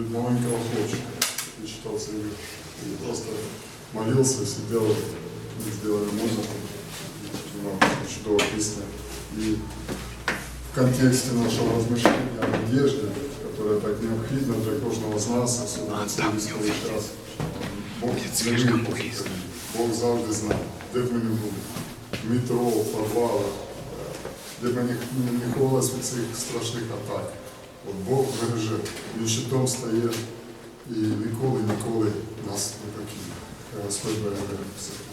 маленького хлопчика. Я считался и, и просто молился, сидел, и сделали музыку. Ну, чудовая песня. И в контексте нашего размышления о надежде, которая так необходима для каждого из нас, особенно в цей військовий час. Бог не винен, Бог завжди знає, де б ми не були. В метро, в підвалах, е, де б ми не, не, не ховалися від цих страшних атак. От Бог береже, він щитом стає і ніколи, ніколи нас не покине. Господь береже всіх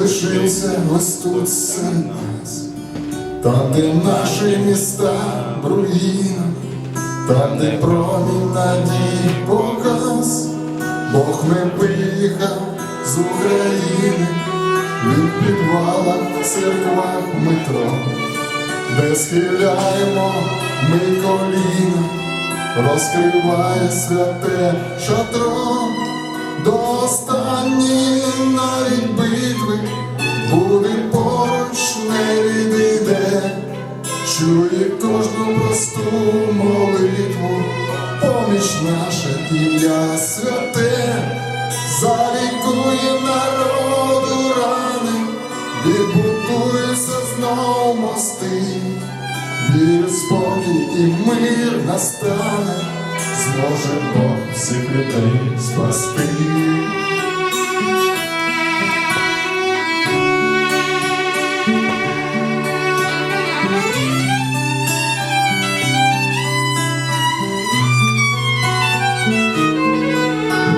лишився серед нас, там, де наші міста в руїнах, там, де промінь надії показ, Бог не виїхав з України, він в підвалах, церквах, метро, де схиляємо ми коліна розкриває святе шатро до останньої навіть битви буде поруч не відійде, чує кожну просту молитву, поміч наше ім'я святе, залікує народу рани, відбудуються знов мости. Вірю, спокій і мир настане, зможе Бог всіх людей спасти.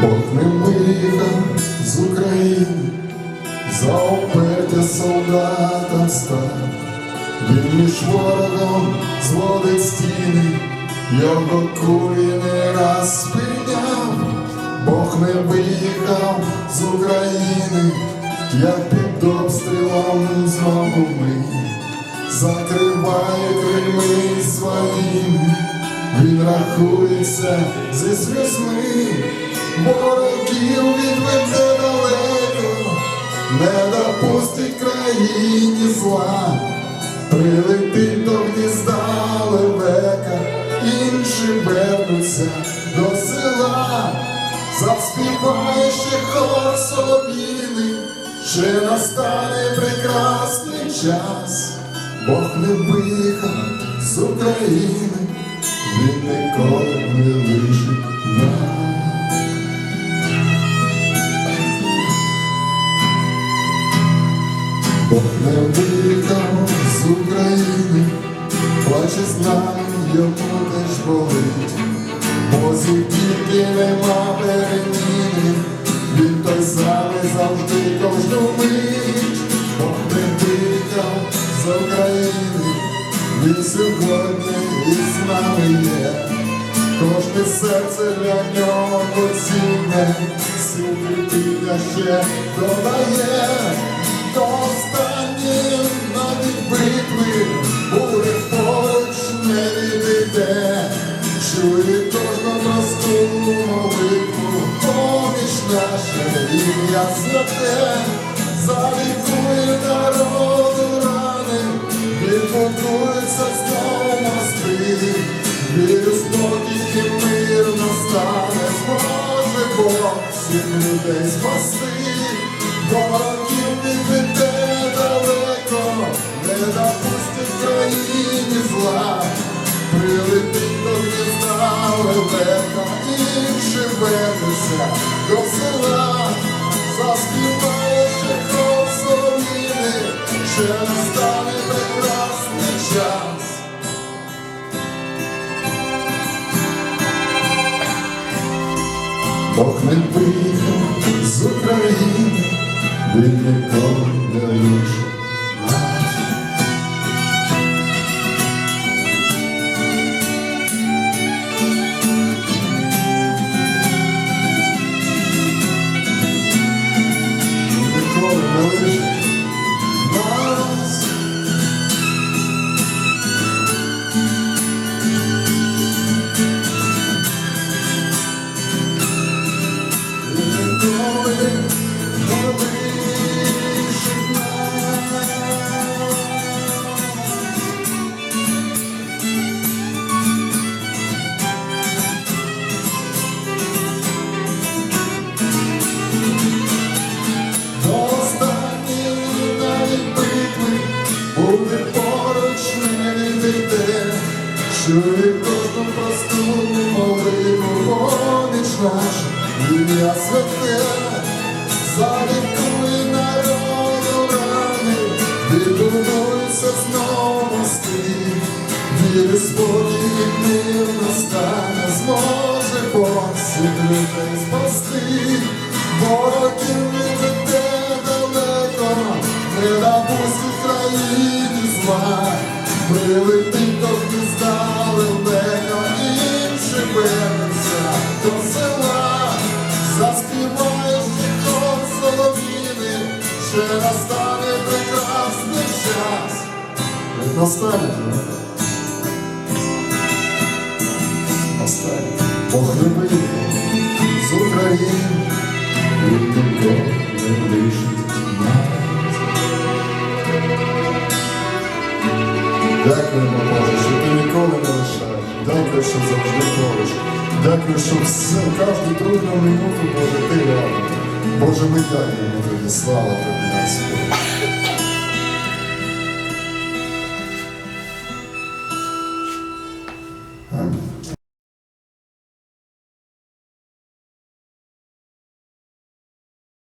Бог не виїхав з України, за опертя солдатам став. Він між ворогом зводить стіни, його кулі не раз спиняв, Бог не виїхав з України, як під обстрілом знову ми, закриває крильми своїми, він рахується зі сльозми, ворогів відведе далеко, не допустить країні зла. Прилетить до гнізда вернуться до села, заспіває ще хор солов'їний, ще настане прекрасний час, Бог не виїхав з України, він ніколи не лишить нас. Бог не виїхав з України, плаче з нами, теж болить, бо нема переміни, він той самий завжди кожну мить, Бог не з України, він сьогодні із нами є. Кожне серце для нього цінне, сил терпіння ще додає, до останньої навіть битви залікує народу рани, відбудується знову мости. Вірю, спокій мир настане, зможе Бог всіх людей спасти, ворогів відведе далеко, не допустить країні зла, прилетить до гнізда Бог виїхав з України, він ніколи просту молитву поміч наша, ім'я святе, залікує народу рани, відбудується знову стиль, віри спокій мир настане, зможе посід людей спасти, ворогів не веде далеко, не допустить країні зла, прилетить Бог не виїхав з України, ніхто не лишить нас. Дякуємо, Боже, що ти ніколи не лишаєш. Дякую, що завжди поруч. Дякую, що все, кожну трудну минуту, Боже, ти рядом. Боже, ми дякуємо тобі. Слава тобі, Господи.